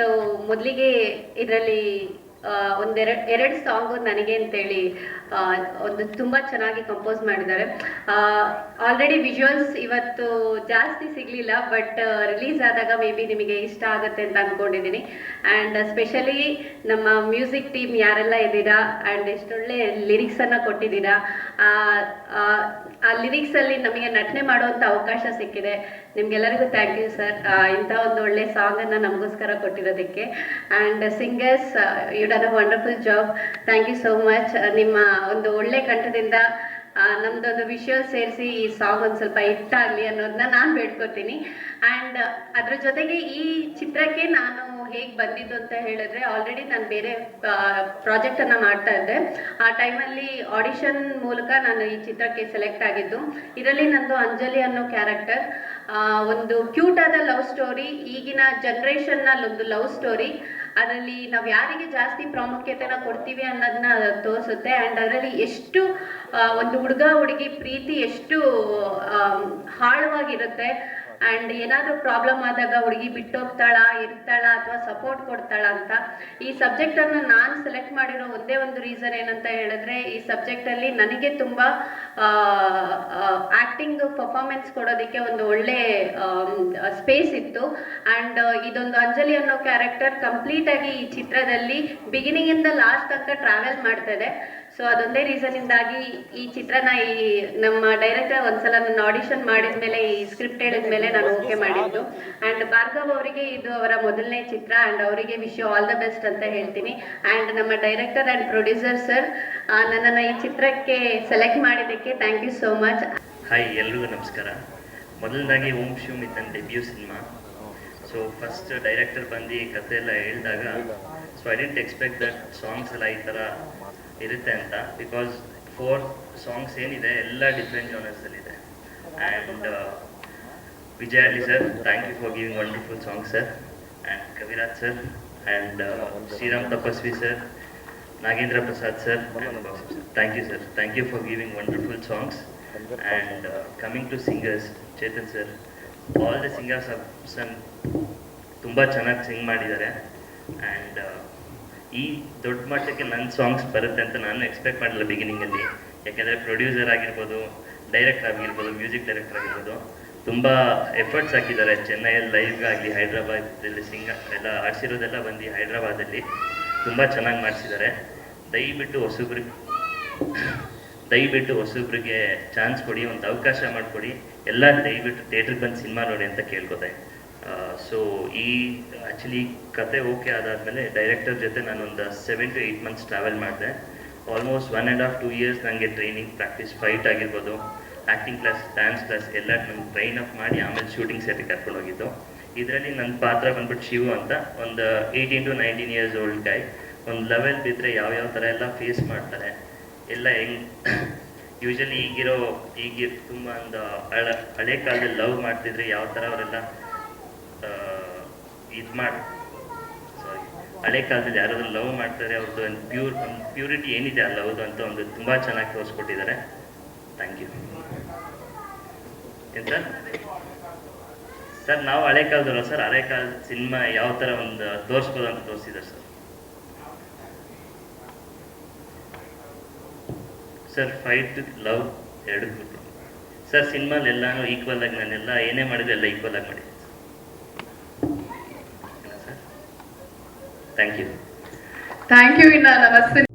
So ಮೊದಲಿಗೆ ಇದರಲ್ಲಿ ಒಂದೆರಡು, ಎರಡು ಸಾಂಗು ನನಗೆ ಅಂತೇಳಿ ಒಂದು ತುಂಬ ಚೆನ್ನಾಗಿ ಕಂಪೋಸ್ ಮಾಡಿದ್ದಾರೆ. ಆಲ್ರೆಡಿ ವಿಜುವಲ್ಸ್ ಇವತ್ತು ಜಾಸ್ತಿ ಸಿಗಲಿಲ್ಲ ಬಟ್ ರಿಲೀಸ್ ಆದಾಗ ಮೇ ಬಿ ನಿಮಗೆ ಇಷ್ಟ ಆಗುತ್ತೆ ಅಂತ ಅಂದ್ಕೊಂಡಿದ್ದೀನಿ ಆ್ಯಂಡ್ ಸ್ಪೆಷಲಿ ನಮ್ಮ ಮ್ಯೂಸಿಕ್ ಟೀಮ್ ಯಾರೆಲ್ಲ ಇದ್ದೀರಾ ಆ್ಯಂಡ್ ಎಷ್ಟೊಳ್ಳೆ ಲಿರಿಕ್ಸನ್ನು ಕೊಟ್ಟಿದ್ದೀರಾ ಆ, ಲಿರಿಕ್ಸ್ ಅಲ್ಲಿ ನಮಗೆ ನಟನೆ ಮಾಡುವಂತ ಅವಕಾಶ ಸಿಕ್ಕಿದೆ. ನಿಮ್ಗೆಲ್ಲರಿಗೂ ಥ್ಯಾಂಕ್ ಯು ಸರ್ ಇಂಥ ಒಂದು ಒಳ್ಳೆ ಸಾಂಗ್ ಅನ್ನ ನಮಗೋಸ್ಕರ ಕೊಟ್ಟಿರೋದಕ್ಕೆ. And singers you done a wonderful job thank you so much ನಿಮ್ಮ ಒಂದು ಒಳ್ಳೆ ಕಂಠದಿಂದ ನಮ್ದೊಂದು ವಿಷುವಲ್ ಸೇರಿಸಿ ಈ ಸಾಂಗ್ ಒಂದು ಸ್ವಲ್ಪ ಹಿಟ್ಟಾಗಲಿ ಅನ್ನೋದನ್ನ ನಾನು ಬೇಡ್ಕೋತೀನಿ. ಆ್ಯಂಡ್ ಅದ್ರ ಜೊತೆಗೆ ಈ ಚಿತ್ರಕ್ಕೆ ನಾನು ಹೇಗೆ ಬಂದಿದ್ದು ಅಂತ ಹೇಳಿದ್ರೆ ಆಲ್ರೆಡಿ ನಾನು ಬೇರೆ ಪ್ರಾಜೆಕ್ಟನ್ನು ಮಾಡ್ತಾ ಇದ್ದೆ. ಆ ಟೈಮಲ್ಲಿ ಆಡಿಷನ್ ಮೂಲಕ ನಾನು ಈ ಚಿತ್ರಕ್ಕೆ ಸೆಲೆಕ್ಟ್ ಆಗಿದ್ದು. ಇದರಲ್ಲಿ ನಂದು ಅಂಜಲಿ ಅನ್ನೋ ಕ್ಯಾರೆಕ್ಟರ್ ಒಂದು ಕ್ಯೂಟ್ ಆದ ಲವ್ ಸ್ಟೋರಿ ಈಗಿನ ಜನ್ರೇಷನ್ನ ಒಂದು ಲವ್ ಸ್ಟೋರಿ ಅದರಲ್ಲಿ ನಾವು ಯಾರಿಗೆ ಜಾಸ್ತಿ ಪ್ರಾಮುಖ್ಯತೆನ ಕೊಡ್ತೀವಿ ಅನ್ನೋದನ್ನ ತೋರಿಸುತ್ತೆ. ಆ್ಯಂಡ್ ಅದರಲ್ಲಿ ಎಷ್ಟು ಒಂದು ಹುಡುಗ ಹುಡುಗಿ ಪ್ರೀತಿ ಎಷ್ಟು ಆಳವಾಗಿರುತ್ತೆ. ಆ್ಯಂಡ್ ಏನಾದರೂ ಪ್ರಾಬ್ಲಮ್ ಆದಾಗ ಹುಡುಗಿ ಬಿಟ್ಟೋಗ್ತಾಳ, ಇರ್ತಾಳ ಅಥವಾ ಸಪೋರ್ಟ್ ಕೊಡ್ತಾಳ ಅಂತ, ಈ ಸಬ್ಜೆಕ್ಟನ್ನು ನಾನು ಸೆಲೆಕ್ಟ್ ಮಾಡಿರೋ ಒಂದೇ ಒಂದು ರೀಸನ್ ಏನಂತ ಹೇಳಿದ್ರೆ, ಈ ಸಬ್ಜೆಕ್ಟಲ್ಲಿ ನನಗೆ ತುಂಬ ಆ್ಯಕ್ಟಿಂಗ್ ಪರ್ಫಾರ್ಮೆನ್ಸ್ ಕೊಡೋದಕ್ಕೆ ಒಂದು ಒಳ್ಳೆ ಸ್ಪೇಸ್ ಇತ್ತು. ಆ್ಯಂಡ್ ಇದೊಂದು ಅಂಜಲಿ ಅನ್ನೋ ಕ್ಯಾರೆಕ್ಟರ್ ಕಂಪ್ಲೀಟ್ ಆಗಿ ಈ ಚಿತ್ರದಲ್ಲಿ ಬಿಗಿನಿಂಗ್ ಇಂದ ಲಾಸ್ಟ್ ತನಕ ಟ್ರಾವೆಲ್ ಮಾಡ್ತಾ ಇದೆ ಸೊ ಅದೊಂದೇ ರೀಸನ್ ಇಂದಾಗಿ ಈ ಚಿತ್ರನ ಈ ನಮ್ಮ ಡೈರೆಕ್ಟರ್ ಒಂದ್ಸಲ ನನ್ನ ಆಡಿಷನ್ ಮಾಡಿದ ಮೇಲೆ ಈ ಸ್ಕ್ರಿಪ್ಟ್ ಹೇಳಿದ ಮೇಲೆ ನಾನು ಓಕೆ ಮಾಡಿದ್ದು. ಆ್ಯಂಡ್ ಭಾರ್ಗವ್ ಅವರಿಗೆ ಇದು ಅವರ ಮೊದಲನೇ ಚಿತ್ರ ಆ್ಯಂಡ್ ಅವರಿಗೆ ವಿಶ್ ಆಲ್ ದ ಬೆಸ್ಟ್ ಅಂತ ಹೇಳ್ತೀನಿ. ಆ್ಯಂಡ್ ನಮ್ಮ ಡೈರೆಕ್ಟರ್ ಆ್ಯಂಡ್ ಪ್ರೊಡ್ಯೂಸರ್ ಸರ್ ನನ್ನನ್ನು ಈ ಚಿತ್ರಕ್ಕೆ ಸೆಲೆಕ್ಟ್ ಮಾಡಿದ್ದಕ್ಕೆ thank you so much hi ಎಲ್ರಿಗೂ ನಮಸ್ಕಾರ. ಮೊದಲನೇದಾಗಿ ಓಂ ಶಿವ್ ಮಿತ್ ನನ್ನ debut cinema so first director ಬಂದು ಕಥೆ ಎಲ್ಲ ಹೇಳಿದಾಗ so I didn't expect that songs ಎಲ್ಲ ಈ ಥರ ಇರುತ್ತೆ ಅಂತ. ಬಿಕಾಸ್ ಫೋರ್ ಸಾಂಗ್ಸ್ ಏನಿದೆ, ಎಲ್ಲ different ಜಾನರ್ಸಲ್ಲಿದೆ and Vijay Ali sir thank you for sir, and sir sir, Kaviraj sir and sir, Tapasvi sir sir. Prasad sir thank you sir thank you for giving wonderful songs and coming to singers Chetan sir all the singers have ತುಂಬ ಚೆನ್ನಾಗಿ ಸಿಂಗ್ ಮಾಡಿದ್ದಾರೆ. And ಈ ದೊಡ್ಡ ಮಟ್ಟಕ್ಕೆ ನನ್ನ songs ಬರುತ್ತೆ ಅಂತ ನಾನು ಎಕ್ಸ್ಪೆಕ್ಟ್ ಮಾಡಿಲ್ಲ ಬಿಗಿನಿಂಗಲ್ಲಿ ಯಾಕೆಂದರೆ ಪ್ರೊಡ್ಯೂಸರ್ ಆಗಿರ್ಬೋದು ಡೈರೆಕ್ಟರ್ ಆಗಿರ್ಬೋದು ಮ್ಯೂಸಿಕ್ ಡೈರೆಕ್ಟರ್ ಆಗಿರ್ಬೋದು. ತುಂಬ ಎಫರ್ಟ್ಸ್ ಹಾಕಿದ್ದಾರೆ ಚೆನ್ನೈಯಲ್ಲಿ ಲೈವ್ಗಾಗಲಿ ಹೈದ್ರಾಬಾದಲ್ಲಿ ಸಿಂಗ, ಎಲ್ಲ ಆಡಿಸಿರೋದೆಲ್ಲ ಬಂದು ಹೈದ್ರಾಬಾದಲ್ಲಿ ತುಂಬ ಚೆನ್ನಾಗಿ ಮಾಡಿಸಿದ್ದಾರೆ. ದಯವಿಟ್ಟು ಹೊಸಬ್ರಿಗೆ ದಯವಿಟ್ಟು ಹೊಸಬ್ರಿಗೆ ಚಾನ್ಸ್ ಕೊಡಿ, ಒಂದು ಅವಕಾಶ ಮಾಡಿಕೊಡಿ. ಎಲ್ಲ ದಯವಿಟ್ಟು ಥಿಯೇಟ್ರಿಗೆ ಬಂದು ಸಿನಿಮಾ ನೋಡಿ ಅಂತ ಕೇಳ್ಕೊತೆ. ಸೊ ಈ ಆ್ಯಕ್ಚುಲಿ ಕತೆ ಓಕೆ ಅದಾದಮೇಲೆ ಡೈರೆಕ್ಟರ್ ಜೊತೆ ನಾನೊಂದು seven to eight months travel ಮಾಡಿದೆ. Almost one and half to years ನನಗೆ ಟ್ರೈನಿಂಗ್ ಪ್ರಾಕ್ಟೀಸ್ ಫೈಟ್ ಆಗಿರ್ಬೋದು. ಆ್ಯಕ್ಟಿಂಗ್ ಕ್ಲಾಸ್ ಡ್ಯಾನ್ಸ್ ಕ್ಲಾಸ್ ಎಲ್ಲ ನಮ್ಗೆ ಟ್ರೈನ್ ಅಪ್ ಮಾಡಿ ಆಮೇಲೆ ಶೂಟಿಂಗ್ ಸೆಟ್ಗೆ ಕರ್ಕೊಂಡು ಹೋಗಿದ್ದು. ಇದರಲ್ಲಿ ನನ್ನ ಪಾತ್ರ ಬಂದ್ಬಿಟ್ಟು ಶಿವು ಅಂತ ಒಂದು eighteen to nineteen years old guy ಒಂದು ಲೆವೆಲ್ ಬಿದ್ದರೆ ಯಾವ್ಯಾವ ಥರ ಎಲ್ಲ ಫೇಸ್ ಮಾಡ್ತಾರೆ. ಎಲ್ಲ ಹೆಂಗ್ ಯೂಶಲಿ ಈಗಿರೋ, ಈಗ ತುಂಬ ಒಂದು ಹಳ, ಹಳೆ ಕಾಲದಲ್ಲಿ ಲವ್ ಮಾಡ್ತಿದ್ರೆ ಯಾವ ಥರ ಅವರೆಲ್ಲ ಇದು ಮಾಡಿ ಹಳೆ ಕಾಲದಲ್ಲಿ ಯಾರಾದ್ರೂ ಲವ್ ಮಾಡ್ತಾರೆ, ಅವ್ರದ್ದು ಒಂದು ಪ್ಯೂರ್ ಪ್ಯೂರಿಟಿ ಏನಿದೆ ಆ ಲವ್ದು ಅಂತ ಒಂದು ತುಂಬ ಚೆನ್ನಾಗಿ ತೋರಿಸ್ಕೊಟ್ಟಿದ್ದಾರೆ. ಥ್ಯಾಂಕ್ ಯು ಎಂತ ಸರ್? ನಾವು ಹಳೆ ಕಾಲದಲ್ಲ ಸರ್, ಹಳೆ ಕಾಲದ ಸಿನಿಮಾ ಯಾವ ಥರ ಒಂದು ತೋರಿಸ್ಬೋದು ಅಂತ ತೋರಿಸಿದ್ದಾರೆ ಸರ್. ಸರ್ ಫೈಟ್ ಲವ್ ಎರಡು ಸರ್ ಸಿನಿಮಾಲೆಲ್ಲಾನು ಈಕ್ವಲ್ ಆಗಿ ನಾನೆಲ್ಲ ಏನೇ ಮಾಡಿದ್ರೆ ಎಲ್ಲ ಈಕ್ವಲ್ ಆಗಿ ಮಾಡಿದ್ದೀನಿ sir thank you thank you ಇನ್ನ ನಮಸ್ತೆ